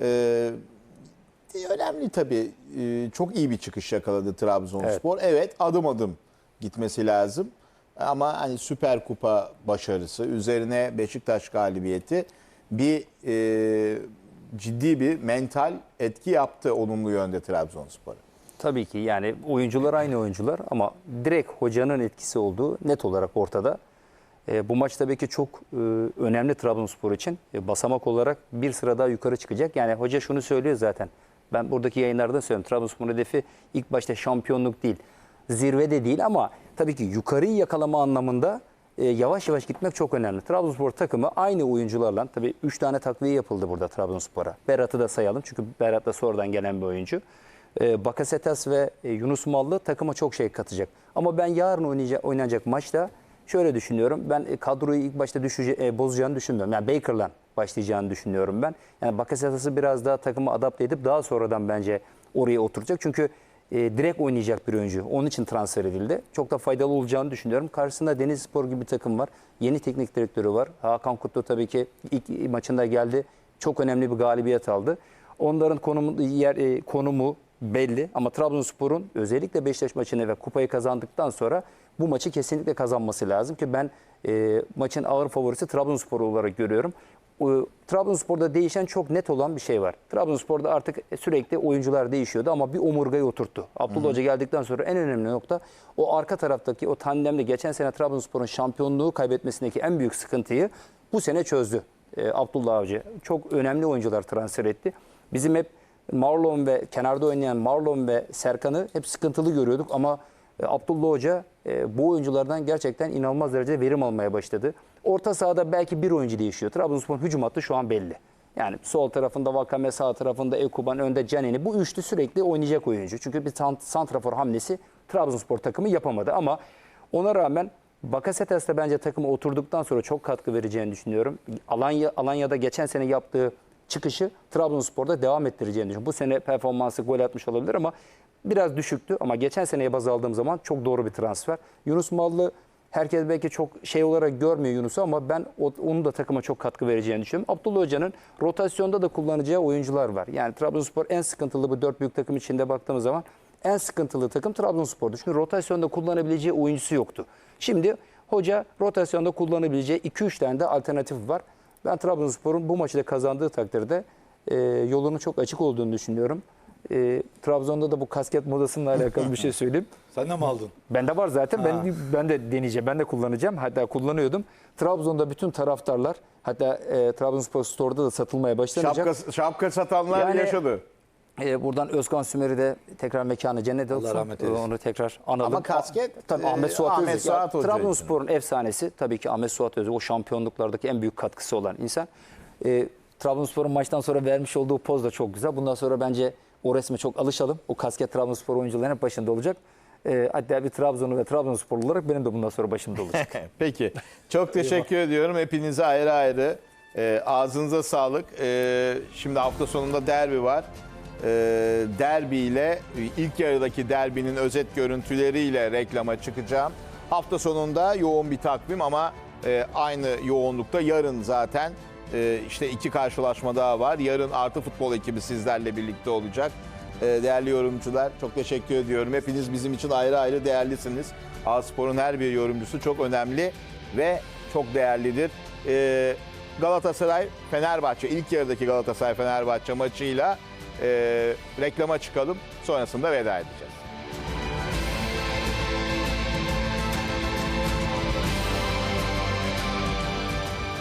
Ee, önemli tabii. Ee, çok iyi bir çıkış yakaladı Trabzonspor. Evet. adım adım gitmesi lazım. Ama hani Süper Kupa başarısı üzerine Beşiktaş galibiyeti bir e, ciddi bir mental etki yaptı olumlu yönde Trabzonspor'a. Tabii ki yani oyuncular aynı oyuncular ama direkt hocanın etkisi olduğu net olarak ortada. E, bu maç tabii ki çok e, önemli Trabzonspor için. E, basamak olarak bir sıra daha yukarı çıkacak. Yani hoca şunu söylüyor zaten. Ben buradaki yayınlarda söylüyorum. Trabzonspor'un hedefi ilk başta şampiyonluk değil. Zirvede değil ama tabii ki yukarıyı yakalama anlamında e, yavaş yavaş gitmek çok önemli. Trabzonspor takımı aynı oyuncularla tabii 3 tane takviye yapıldı burada Trabzonspor'a. Berat'ı da sayalım çünkü Berat da sonradan gelen bir oyuncu. E, Bakasetas ve e, Yunus Mallı takıma çok şey katacak. Ama ben yarın oynayacak, oynanacak maçta şöyle düşünüyorum. Ben e, kadroyu ilk başta düşece, e, bozacağını düşünmüyorum. Yani Baker'la başlayacağını düşünüyorum ben. Yani Bakasetas'ı biraz daha takıma adapte edip daha sonradan bence oraya oturacak. Çünkü e, direkt oynayacak bir oyuncu. Onun için transfer edildi. Çok da faydalı olacağını düşünüyorum. Karşısında Denizspor gibi bir takım var. Yeni teknik direktörü var. Hakan Kutlu tabii ki ilk maçında geldi. Çok önemli bir galibiyet aldı. Onların konumu, yer, e, konumu belli ama Trabzonspor'un özellikle Beşiktaş maçını ve kupayı kazandıktan sonra bu maçı kesinlikle kazanması lazım ki ben e, maçın ağır favorisi Trabzonspor olarak görüyorum. E, Trabzonspor'da değişen çok net olan bir şey var. Trabzonspor'da artık sürekli oyuncular değişiyordu ama bir omurgayı oturttu. Abdullah Hoca geldikten sonra en önemli nokta o arka taraftaki o tandemde geçen sene Trabzonspor'un şampiyonluğu kaybetmesindeki en büyük sıkıntıyı bu sene çözdü. E, Abdullah Avcı çok önemli oyuncular transfer etti. Bizim hep Marlon ve kenarda oynayan Marlon ve Serkan'ı hep sıkıntılı görüyorduk ama e, Abdullah Hoca e, bu oyunculardan gerçekten inanılmaz derecede verim almaya başladı. Orta sahada belki bir oyuncu değişiyor. Trabzonspor'un hücum hattı şu an belli. Yani sol tarafında Vakame, sağ tarafında Ekuban, önde Canini. Bu üçlü sürekli oynayacak oyuncu. Çünkü bir sant- santrafor hamlesi Trabzonspor takımı yapamadı ama ona rağmen Bakasetas da bence takıma oturduktan sonra çok katkı vereceğini düşünüyorum. Alanya, Alanya'da geçen sene yaptığı çıkışı Trabzonspor'da devam ettireceğini düşünüyorum. Bu sene performansı gol atmış olabilir ama biraz düşüktü. Ama geçen seneye baz aldığım zaman çok doğru bir transfer. Yunus Mallı herkes belki çok şey olarak görmüyor Yunus'u ama ben onun da takıma çok katkı vereceğini düşünüyorum. Abdullah Hoca'nın rotasyonda da kullanacağı oyuncular var. Yani Trabzonspor en sıkıntılı bu dört büyük takım içinde baktığımız zaman en sıkıntılı takım Trabzonspor'du. Çünkü rotasyonda kullanabileceği oyuncusu yoktu. Şimdi hoca rotasyonda kullanabileceği 2-3 tane de alternatif var. Ben Trabzonspor'un bu maçı da kazandığı takdirde e, yolunun çok açık olduğunu düşünüyorum. E, Trabzon'da da bu kasket modasıyla alakalı bir şey söyleyeyim. Sen de mi aldın? Bende var zaten. Ben ben de deneyeceğim. Ben de kullanacağım. Hatta kullanıyordum. Trabzon'da bütün taraftarlar hatta e, Trabzonspor Store'da da satılmaya başlanacak. Şapka, şapka satanlar Yani- yaşadı. E, buradan Özkan Sümer'i de tekrar mekanı cennet olsun. rahmet eylesin. Onu tekrar analım. Ama kasket, Tabii e, Ahmet Suat Ahmet Öztürk. Suat Hoca Trabzonspor'un efsanesi tabii ki Ahmet Suat Öztürk. O şampiyonluklardaki en büyük katkısı olan insan. E, Trabzonspor'un maçtan sonra vermiş olduğu poz da çok güzel. Bundan sonra bence o resme çok alışalım. O kasket Trabzonspor oyuncularının hep başında olacak. E, hatta bir Trabzonlu ve Trabzonsporlu olarak benim de bundan sonra başımda olacak. Peki. Çok teşekkür ediyorum. Hepinize ayrı ayrı. Ee, ağzınıza sağlık. Ee, şimdi hafta sonunda derbi var. Ee, derbi ile ilk yarıdaki derbinin özet görüntüleriyle reklama çıkacağım. Hafta sonunda yoğun bir takvim ama e, aynı yoğunlukta yarın zaten e, işte iki karşılaşma daha var. Yarın Artı Futbol ekibi sizlerle birlikte olacak. Ee, değerli yorumcular çok teşekkür ediyorum. Hepiniz bizim için ayrı ayrı değerlisiniz. A-Spor'un her bir yorumcusu çok önemli ve çok değerlidir. Ee, Galatasaray Fenerbahçe ilk yarıdaki Galatasaray Fenerbahçe maçıyla e, reklama çıkalım. Sonrasında veda edeceğiz.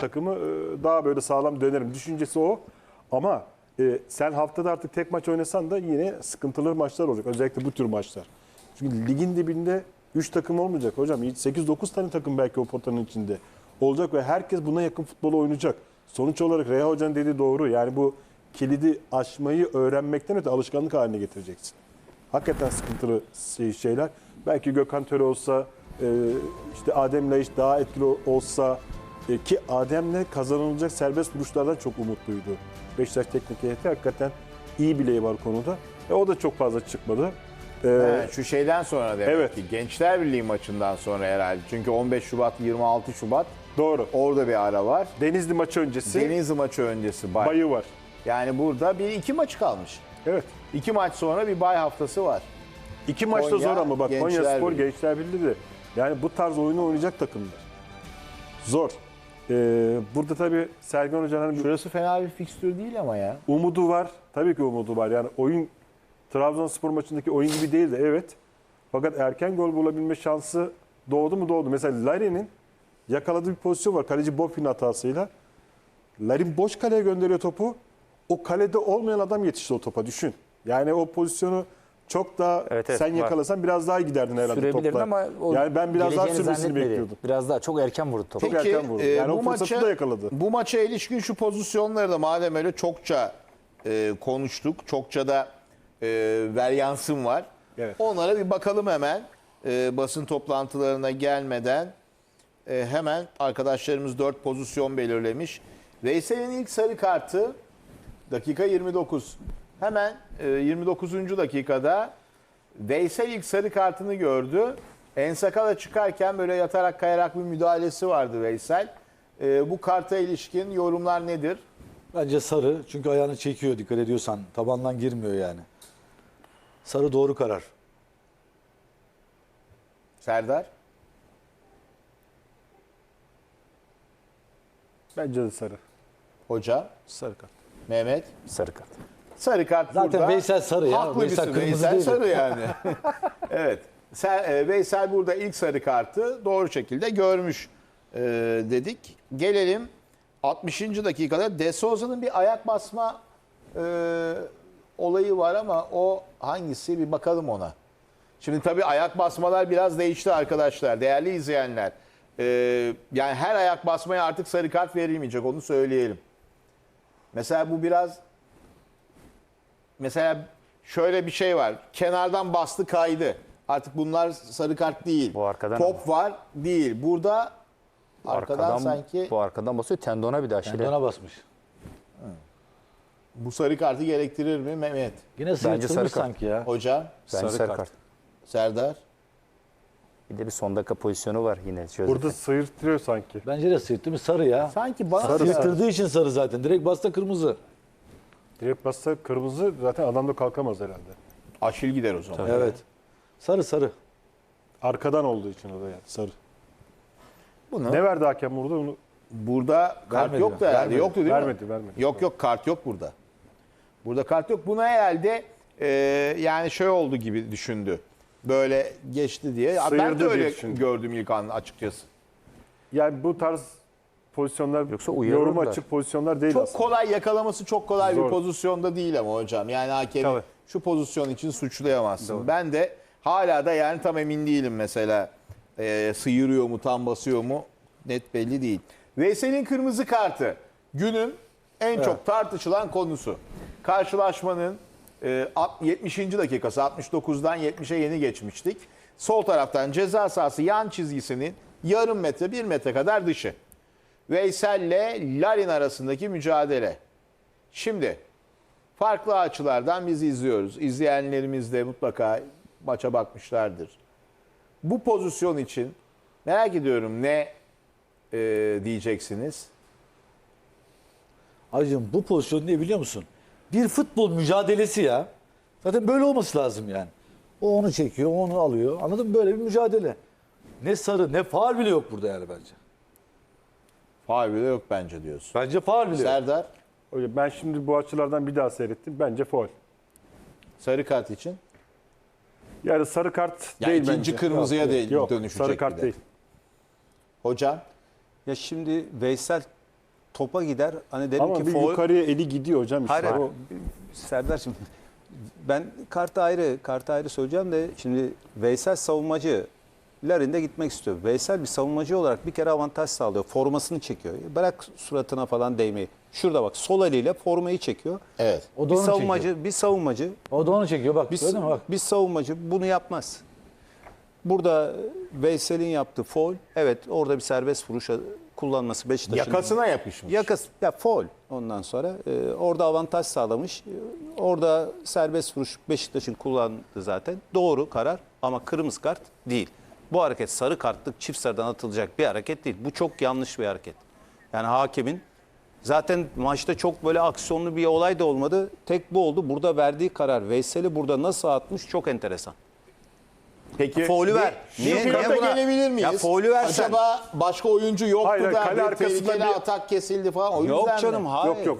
Takımı e, daha böyle sağlam dönerim. Düşüncesi o. Ama e, sen haftada artık tek maç oynasan da yine sıkıntılı maçlar olacak. Özellikle bu tür maçlar. Çünkü ligin dibinde 3 takım olmayacak hocam. 8-9 tane takım belki o potanın içinde olacak ve herkes buna yakın futbolu oynayacak. Sonuç olarak Reha Hoca'nın dediği doğru. Yani bu kilidi aşmayı öğrenmekten öte alışkanlık haline getireceksin. Hakikaten sıkıntılı şey- şeyler. Belki Gökhan Töre olsa, e, işte Adem Laiş daha etkili olsa e, ki Adem'le kazanılacak serbest vuruşlardan çok umutluydu. Beşiktaş teknik heyeti hakikaten iyi bileği var konuda. E, o da çok fazla çıkmadı. E, Evet, şu şeyden sonra demek Evet. ki Gençler Birliği maçından sonra herhalde. Çünkü 15 Şubat 26 Şubat Doğru. orada bir ara var. Denizli maçı öncesi Denizli maçı öncesi bay. bayı var. Yani burada bir iki maçı kalmış. Evet. İki maç sonra bir bay haftası var. İki maçta Konya, zor ama bak Konya Spor, Birliği. Gençler Birliği de yani bu tarz oyunu oynayacak takımlar. Zor. Ee, burada tabii Sergen Hoca'nın bir Şurası fena bir fikstür değil ama ya. umudu var. Tabii ki umudu var. Yani oyun Trabzonspor maçındaki oyun gibi değildi evet. Fakat erken gol bulabilme şansı doğdu mu doğdu. Mesela Larin'in yakaladığı bir pozisyon var. Kaleci Bofin hatasıyla. Larin boş kaleye gönderiyor topu. O kalede olmayan adam yetişti o topa düşün. Yani o pozisyonu çok daha Evet, evet, sen var. yakalasan biraz daha giderdin herhalde Sürebilirdin topla. ama o yani ben biraz daha geleceğini sürmesini zannetmedi. bekliyordum. Biraz daha çok erken vurdu topu. Çok erken vurdu. Yani o fırsatı da yakaladı. Bu maça ilişkin şu pozisyonları da madem öyle çokça e, konuştuk, çokça da e, veryansım var. Evet. Onlara bir bakalım hemen. E, basın toplantılarına gelmeden e, hemen arkadaşlarımız 4 pozisyon belirlemiş. Veysel'in ilk sarı kartı dakika 29. Hemen e, 29. dakikada Veysel ilk sarı kartını gördü. Ensakala çıkarken böyle yatarak kayarak bir müdahalesi vardı Veysel. E, bu karta ilişkin yorumlar nedir? Bence sarı çünkü ayağını çekiyor dikkat ediyorsan. Tabandan girmiyor yani. Sarı doğru karar. Serdar? Bence de sarı. Hoca? Sarı kart. Mehmet? Sarı kart. Sarı kart Zaten burada. Veysel sarı ya. Haklı Veysel birisi. kırmızı Veysel değil. sarı yani. evet. Ser- e, Veysel burada ilk sarı kartı doğru şekilde görmüş e, dedik. Gelelim 60. dakikada De Souza'nın bir ayak basma e, olayı var ama o hangisi bir bakalım ona. Şimdi tabii ayak basmalar biraz değişti arkadaşlar. Değerli izleyenler. E, yani her ayak basmaya artık sarı kart verilmeyecek onu söyleyelim. Mesela bu biraz mesela şöyle bir şey var. Kenardan bastı kaydı. Artık bunlar sarı kart değil. Bu arkadan Top var değil. Burada Bu arkadan, sanki bu arkadan basıyor. Tendona bir de aşile. Tendona basmış. bu sarı kartı gerektirir mi Mehmet? Yine sarı sırıtılmış kart. sanki ya. Hocam, Bence sarı sarı, kart. kart. Serdar. Bir de bir son dakika pozisyonu var yine. Joseph. Burada sıyırtıyor sanki. Bence de sıyırttı mı sarı ya. Sanki bana Sarı. Sıyırttırdığı için sarı zaten. Direkt basta kırmızı. Direkt bassa kırmızı zaten adam da kalkamaz herhalde. Aşil gider o zaman. Evet. Sarı sarı. Arkadan olduğu için o da yani sarı. Bunu Ne verdi hakem burada? Onu burada kart Vermedi yoktu mi? herhalde. Vermedi. Yoktu değil Vermedi, mi? vermedi. Yok yok kart yok burada. Burada kart yok. Buna herhalde e, yani şey oldu gibi düşündü. Böyle geçti diye. Ya ben de diye öyle düşündü. gördüm ilk an açıkçası. yani bu tarz pozisyonlar Yoksa yorum açık pozisyonlar değil Çok aslında. kolay yakalaması çok kolay bir Zor. pozisyonda değil ama hocam. Yani hakemi Tabii. şu pozisyon için suçlayamazsın. Ben de hala da yani tam emin değilim mesela. Ee, sıyırıyor mu tam basıyor mu net belli değil. Veysel'in kırmızı kartı günün en çok tartışılan konusu. Karşılaşmanın e, alt- 70. dakikası 69'dan 70'e yeni geçmiştik. Sol taraftan ceza sahası yan çizgisinin yarım metre bir metre kadar dışı. Veysel'le Larin arasındaki mücadele. Şimdi farklı açılardan biz izliyoruz. İzleyenlerimiz de mutlaka maça bakmışlardır. Bu pozisyon için merak ediyorum ne e, diyeceksiniz? Acım bu pozisyon ne biliyor musun? Bir futbol mücadelesi ya. Zaten böyle olması lazım yani. O onu çekiyor, onu alıyor. Anladın mı? Böyle bir mücadele. Ne sarı ne faal bile yok burada yani bence. Faul bile yok bence diyorsun. Bence faal bile yok. Serdar Öyle Ben şimdi bu açılardan bir daha seyrettim. Bence foul. sarı kart için. Yani sarı kart Ya değil ikinci bence. kırmızıya Yok, değil yok, dönüşecek sarı bir kart de. değil. Hocam Ya şimdi Veysel topa gider. Hani dedim Ama ki bir foul- yukarıya eli gidiyor hocam. Işte. Hayır, O- Serdar'cığım ben kartı ayrı, kartı ayrı söyleyeceğim de şimdi Veysel savunmacı Larin de gitmek istiyor. Veysel bir savunmacı olarak bir kere avantaj sağlıyor. Formasını çekiyor. Bırak suratına falan değmeyi. Şurada bak sol eliyle formayı çekiyor. evet. O da Bir onu savunmacı, çekiyor. bir savunmacı, O da onu çekiyor bak. bir, Gördün mü bak. bir savunmacı bunu yapmaz. Burada Veysel'in yaptığı foul, evet orada bir serbest vuruş kullanması Beşiktaş'ın. Yakasına yapışmış. Yakas, ya foul ondan sonra. e, orada avantaj sağlamış. E, orada serbest vuruş Beşiktaş'ın kullandı zaten. Doğru karar ama kırmızı kart değil. Bu hareket sarı kartlık çift sarıdan atılacak bir hareket değil. Bu çok yanlış bir hareket. Yani hakemin Zaten maçta çok böyle aksiyonlu bir olay da olmadı. Tek bu oldu. Burada verdiği karar Veysel'i burada nasıl atmış çok enteresan. Peki Faulü ver. Niye- niye buna- gelebilir miyiz? Ya faulü versen. Acaba başka oyuncu yoktu Hayır, da kale bir tehlikeli bir- atak kesildi falan. O Yok yüzden mi? canım hayır. Yok, yok.